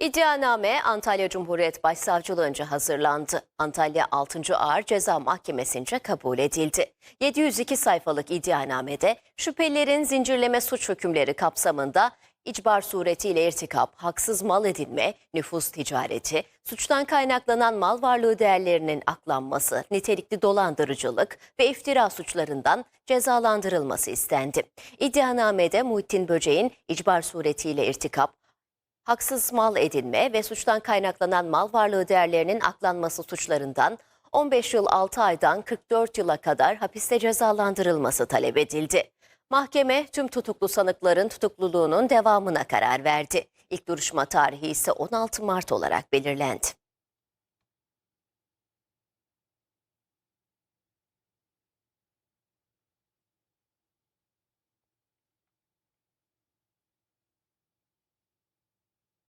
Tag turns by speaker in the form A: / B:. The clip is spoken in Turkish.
A: İddianame Antalya Cumhuriyet Başsavcılığınca hazırlandı. Antalya 6. Ağır Ceza Mahkemesi'nce kabul edildi. 702 sayfalık iddianamede şüphelilerin zincirleme suç hükümleri kapsamında icbar suretiyle irtikap, haksız mal edinme, nüfus ticareti, suçtan kaynaklanan mal varlığı değerlerinin aklanması, nitelikli dolandırıcılık ve iftira suçlarından cezalandırılması istendi. İddianamede Muhittin Böceğin icbar suretiyle irtikap, haksız mal edinme ve suçtan kaynaklanan mal varlığı değerlerinin aklanması suçlarından 15 yıl 6 aydan 44 yıla kadar hapiste cezalandırılması talep edildi. Mahkeme tüm tutuklu sanıkların tutukluluğunun devamına karar verdi. İlk duruşma tarihi ise 16 Mart olarak belirlendi.